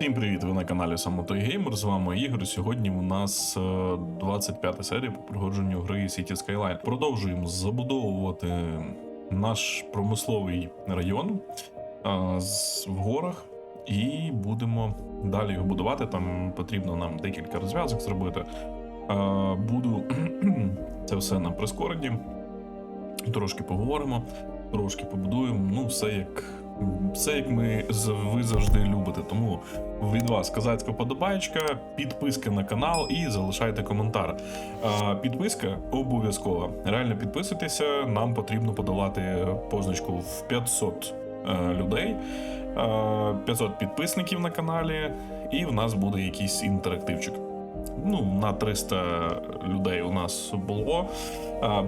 Всім привіт! Ви на каналі Самотой Геймер. З вами Ігор. Сьогодні у нас е, 25 серія по проходженню гри City Skyline. Продовжуємо забудовувати наш промисловий район е, в горах. І будемо далі його будувати. Там потрібно нам декілька розв'язок зробити. Е, Буду це все на прискоренні. Трошки поговоримо, трошки побудуємо. Ну, все як, все як ми ви завжди любите. Тому від вас казацька подобаєчка, підписка на канал і залишайте коментар. А, підписка обов'язкова. Реально підписуйтеся. Нам потрібно подолати позначку в 500 е, людей, е, 500 підписників на каналі, і в нас буде якийсь інтерактивчик. Ну, на 300 людей у нас було.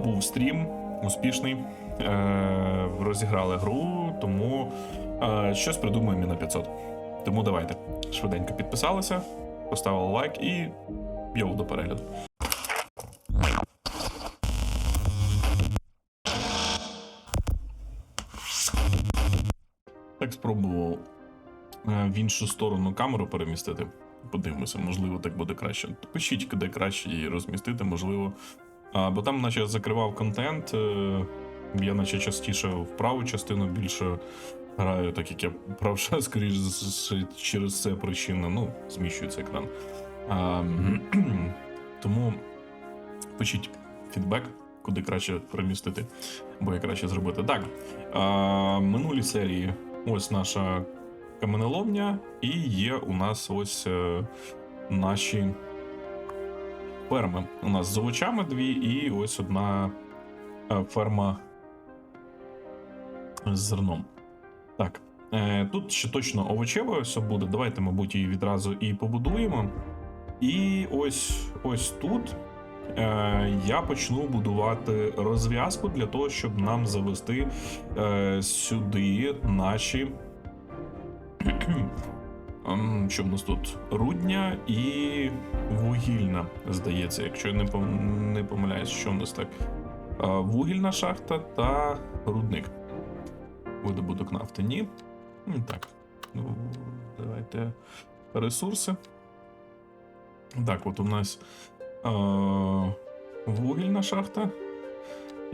Був стрім успішний. Е, розіграли гру, тому е, щось придумаємо і на 500. Тому давайте швиденько підписалися, поставили лайк і йоу до перегляду. Так спробував е, в іншу сторону камеру перемістити. Подивимося, можливо, так буде краще. Пишіть, де краще її розмістити, можливо. А, бо там, наче закривав контент. Я наче частіше в праву частину більше граю, так як я правша, скоріш через це причина. Ну, зміщується екран. А, тому пишіть фідбек, куди краще перемістити, бо як краще зробити. Так. А, минулі серії ось наша каменоломня, і є у нас ось е, наші ферми. У нас з овочами дві, і ось одна е, ферма з зерном. Так. Е, тут ще точно овочеве все буде. Давайте, мабуть, її відразу і побудуємо. І ось ось тут е, я почну будувати розв'язку для того, щоб нам завести е, сюди наші. Ем, Що в нас тут? Рудня і вугільна, здається, якщо я не, пом... не помиляюсь, що в нас так. Е, Вугільна шахта та рудник. Видобуток нафти. Ні. Так. Ну, давайте ресурси. Так, от у нас е, вугільна шахта.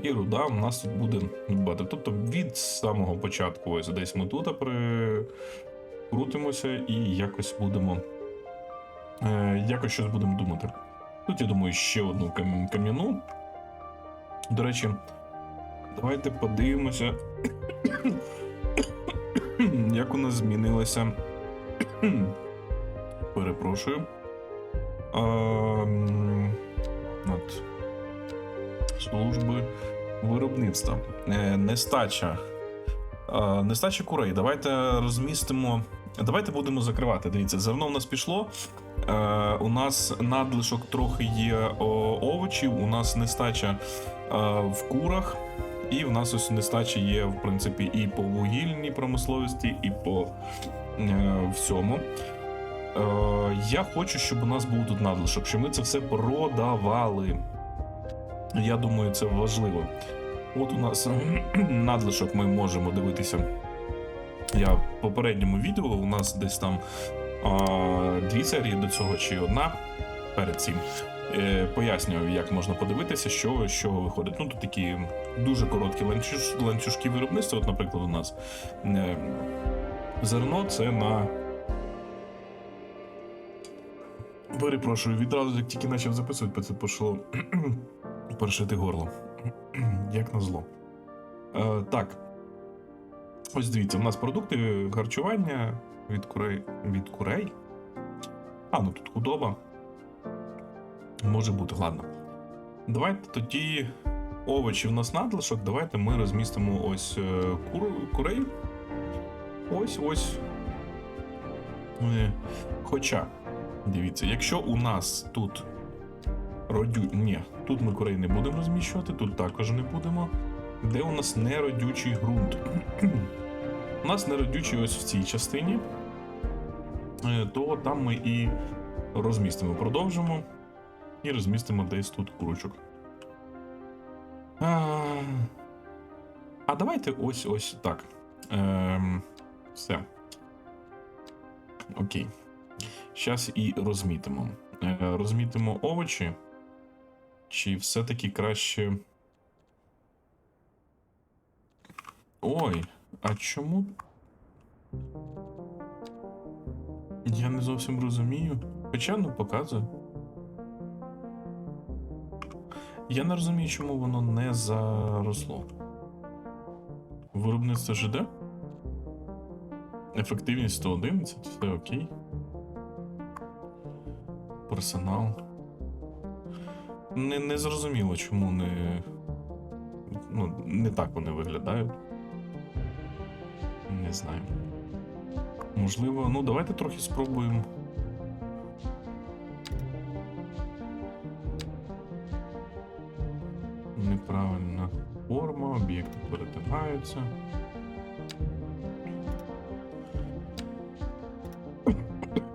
І руда у нас тут буде багато. Тобто від самого початку, ось десь ми тут прикрутимося і якось будемо. Е, якось щось будемо думати. Тут, я думаю, ще одну кам- кам'яну. До речі, давайте подивимося, як у нас змінилося. Перепрошую. Ем, От. Служби виробництва. Е, Нестача. Нестача курей. Давайте розмістимо. Давайте будемо закривати. Дивіться, зерно в нас пішло. Е, у нас надлишок трохи є овочів, у нас нестача е, в курах, і в нас ось нестача є, в принципі, і по вугільній промисловості, і по е, всьому. Е, я хочу, щоб у нас був тут надлишок, щоб ми це все продавали. Я думаю, це важливо. От у нас надлишок ми можемо дивитися. Я в попередньому відео у нас десь там а, дві серії до цього чи одна перед цим. Е, пояснював, як можна подивитися, що, що виходить. Ну, тут такі дуже короткі ланцюж, ланцюжки виробництва. От, наприклад, у нас е, зерно це на. Перепрошую, відразу, як тільки почав записувати, це пішло першити горло. Як назло. Е, так. Ось дивіться, у нас продукти харчування від курей. Від курей. А, ну тут худоба. Може бути, ладно. Давайте тоді овочі в нас надлишок. Давайте ми розмістимо ось е, кур, курей. Ось ось. Е, Хоча, дивіться, якщо у нас тут родю. Ні, тут ми курей не будемо розміщувати, тут також не будемо. Де у нас неродючий ґрунт? у нас неродючий ось в цій частині. Е, То там ми і розмістимо. Продовжимо. І розмістимо десь тут курочок. А, а давайте ось ось так. Ем, все. Окей. Зараз і розмітимо. Е, Розмітимо овочі. Чи все-таки краще. Ой, а чому? Я не зовсім розумію. Хоча ну показує. Я не розумію, чому воно не заросло. Виробництво ЖД? Ефективність 111, все окей. Персонал. Не, не зрозуміло, чому не. Ну, не так вони виглядають. Не знаю. Можливо, ну давайте трохи спробуємо. Перетинаються.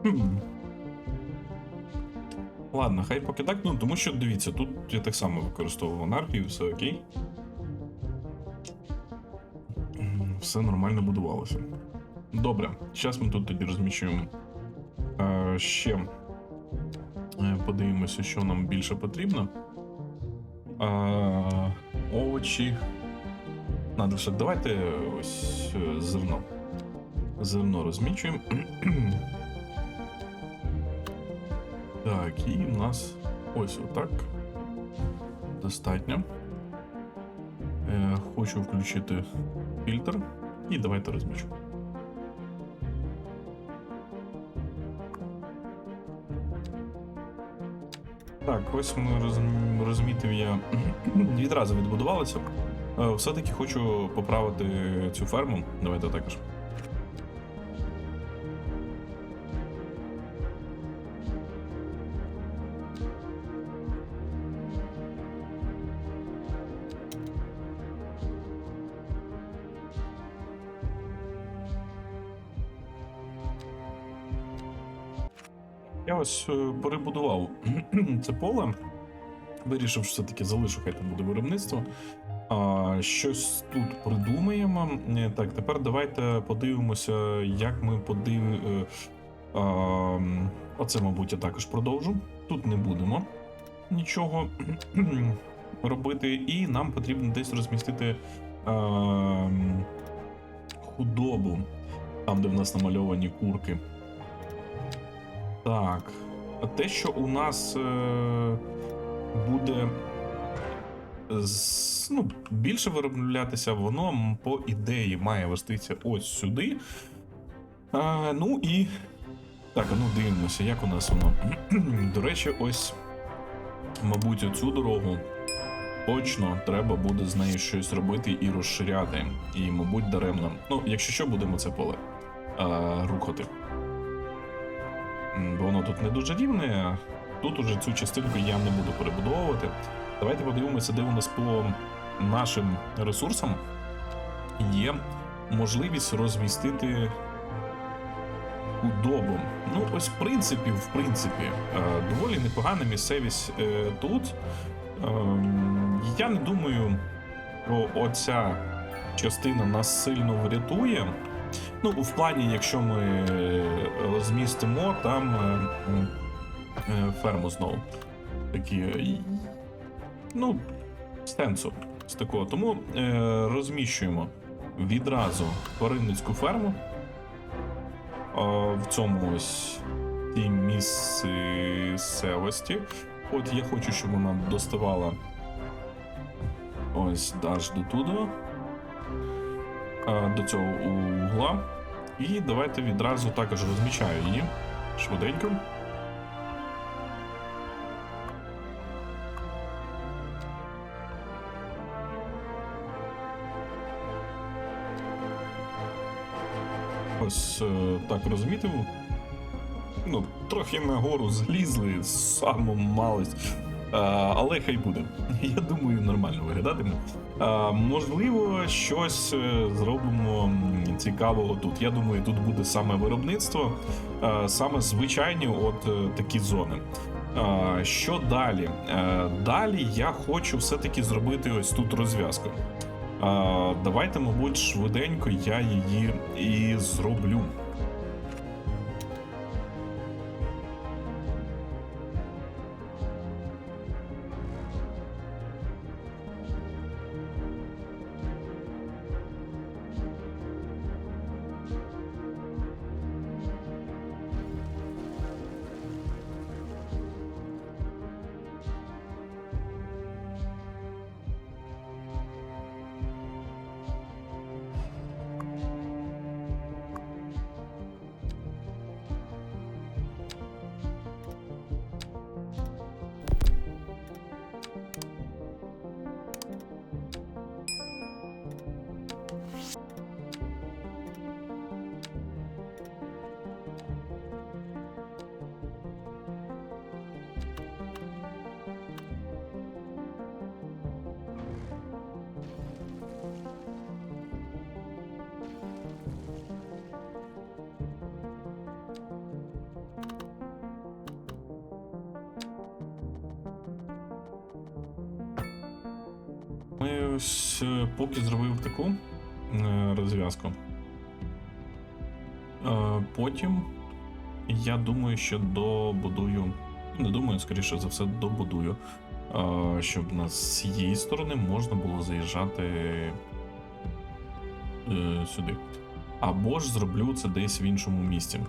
Ладно, хай поки так, ну тому що дивіться, тут я так само використовував анархію, все окей. Все нормально будувалося. Добре, зараз ми тут тоді розміщуємо е, ще подивимося, що нам більше потрібно. Е, овочі. Надо ще давайте ось е, зерно. Зерно розмічуємо. Так, і в нас ось отак. Достатньо. Е, хочу включити фільтр. І давайте розмічу. Так, ось ми розмітив я відразу відбудувалося. Е, Все-таки хочу поправити цю ферму. Давайте також. Я ось е, перебудував це поле. Вирішив, що все-таки залишу, хай там буде виробництво. Щось тут придумаємо. Е, Так, тепер давайте подивимося, як ми подив... е, Оце, мабуть, я також продовжу. Тут не будемо нічого робити, і нам потрібно десь розмістити худобу, там, де в нас намальовані курки. Так. Те, що у нас е, буде з, ну, більше вироблятися, воно по ідеї має вестися ось сюди. А, ну і. Так, ну дивимося, як у нас воно. До речі, ось, мабуть, оцю дорогу точно треба буде з нею щось робити і розширяти. І, мабуть, даремно. Ну, якщо що, будемо це поле а, рухати. Бо воно тут не дуже рівне. Тут уже цю частинку я не буду перебудовувати. Давайте подивимося, де у нас по нашим ресурсам є можливість розмістити худобу. Ну, ось, в принципі, в принципі, е, доволі непогана місцевість е, тут. Ем, Я не думаю, що оця частина нас сильно врятує. Ну, в плані, якщо ми е, розмістимо там ферму знову. Такі. Е, Ну, сенсу з такого. Тому е, розміщуємо відразу тваринницьку ферму. А, в цьому ось тій місцевості. От я хочу, щоб вона доставала ось аж до туди, а, до цього угла. І давайте відразу також розмічаю її швиденько. Ось е, так розмітив. Ну, трохи нагору злізли, саму малость. А, але хай буде. Я думаю, нормально виглядатиме. А, можливо, щось е, зробимо цікавого тут. Я думаю, тут буде саме виробництво, а, саме звичайні от е, такі зони. А, що далі? Е, далі я хочу все-таки зробити ось тут розв'язку. А, давайте, мабуть, швиденько я її і зроблю. Ось е, поки зробив таку е, розв'язку. Е, Потім я думаю, що добудую. Не думаю, скоріше за все, добудую. Щоб на з цієї сторони можна було заїжджати сюди. Або ж зроблю це десь в іншому місці.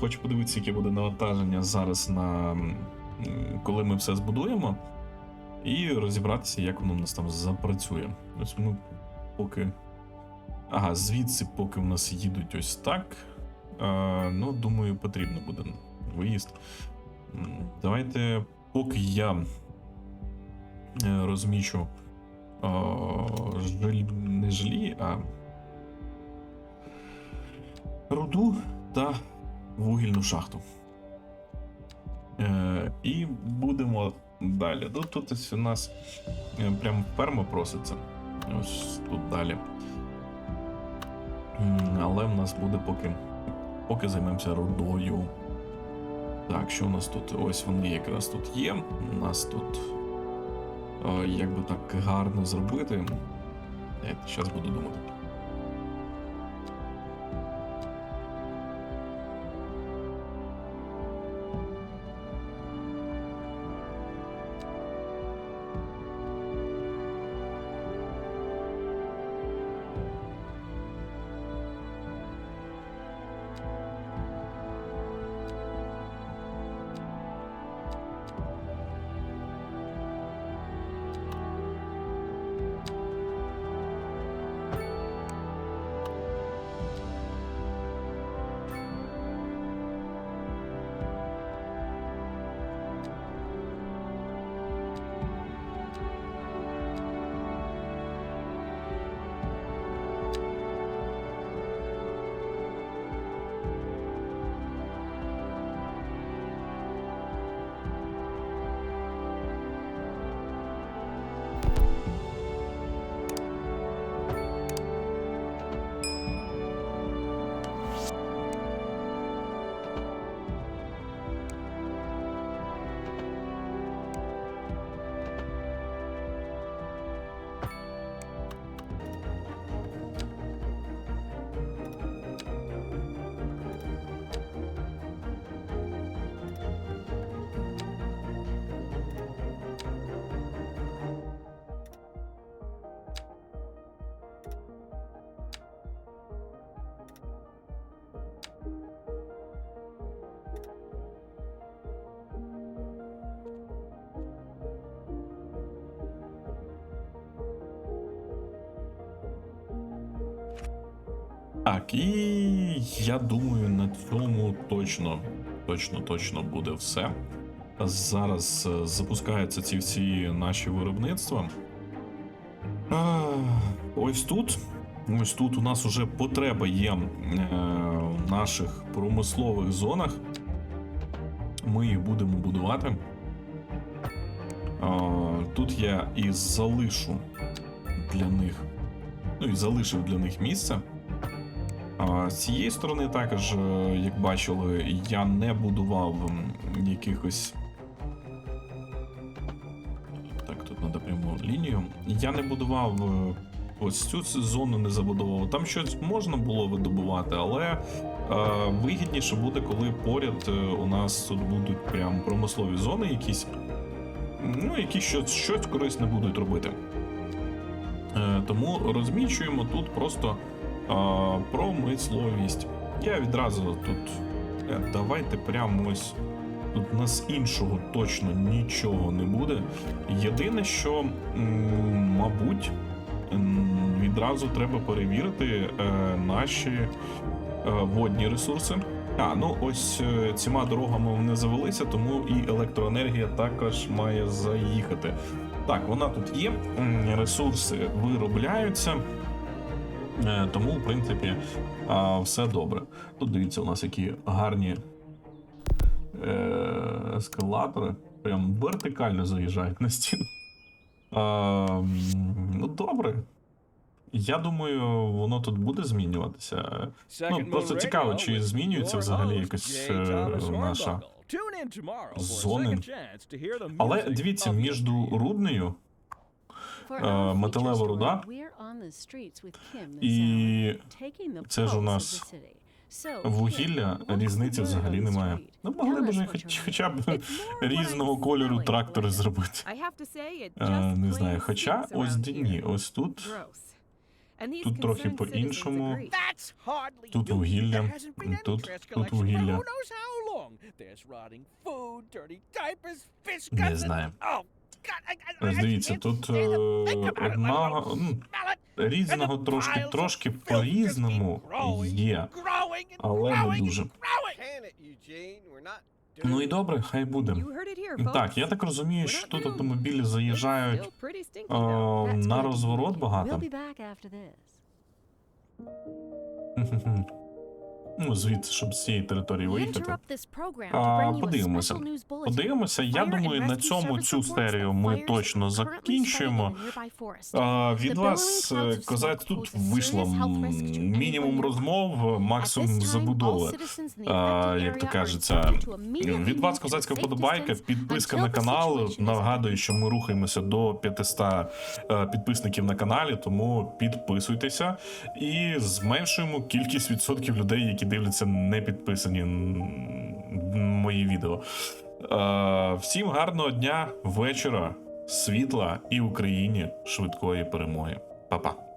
Хочу подивитися, яке буде навантаження зараз на коли ми все збудуємо, і розібратися, як воно в нас там запрацює. Ось ми поки. Ага, звідси, поки в нас їдуть ось так. Е, ну, думаю, потрібно буде виїзд. Давайте, поки я е, розмічу е, жиль, не жилі, а руду та вугільну шахту. Е, і будемо далі. Ну, тут ось у нас е, прям ферма проситься. Ось тут далі. Але в нас буде поки. Поки займемося рудою. Так, що у нас тут? Ось вони якраз тут є. У нас тут. Е, як би так гарно зробити. Зараз буду думати. Так, і я думаю, на цьому точно, точно, точно буде все. Зараз е, запускаються ці всі наші виробництва. А, ось тут. Ось тут у нас уже потреба є е, в наших промислових зонах. Ми їх будемо будувати. Тут я і залишу для них. Ну і залишив для них місце. З цієї сторони також, е, як бачили, я не будував якихось. Так, тут треба пряму лінію. Я не будував е, ось цю зону, не забудовував. Там щось можна було видобувати, але е, вигідніше буде, коли поряд у нас тут будуть прям промислові зони, якісь, ну, які щось, щось корисне будуть робити. Тому розмічуємо тут просто а, промисловість. Я відразу тут. е, Давайте прямо ось. Тут у нас іншого точно нічого не буде. Єдине, що, мабуть, відразу треба перевірити е, наші е, водні ресурси. А, ну ось цими дорогами вони завелися, тому і електроенергія також має заїхати. Так, вона тут є, ресурси виробляються. Е, Тому, в принципі, все добре. Тут дивіться, у нас які гарні е, ескалатори. Прям вертикально заїжджають на стіну. Ну, добре. Я думаю, воно тут буде змінюватися. Ну, просто цікаво, чи змінюється взагалі якось е, наша зона. зони. Але дивіться, між руднею металева руда. І це ж у нас вугілля, різниці взагалі немає. Ну, могли б вже хоч, хоча б різного кольору трактори зробити. Е, не знаю, хоча ось ні, ось тут. Тут трохи по-іншому. Тут вугілля, тут, тут вугілля. Не знаю. Ось дивіться, тут е, одного різного трошки, трошки по-різному є, але не дуже. Ну і добре, хай буде. Так, я так розумію, що тут автомобілі заїжджають е, на розворот багато. Ну, звідси, щоб з цієї території виїхати. А, подивимося. Подивимося, я думаю, на цьому цю серію ми точно закінчуємо. А, від вас, козаць, тут вийшло мінімум розмов, максимум забудови. А, як то кажеться, від вас козацька вподобайка, підписка на канал. Нагадую, що ми рухаємося до 500 е, підписників на каналі, тому підписуйтеся і зменшуємо кількість відсотків людей, які дивляться не підписані мої відео. Е, Всім гарного дня, вечора, світла і Україні швидкої перемоги. Па-па.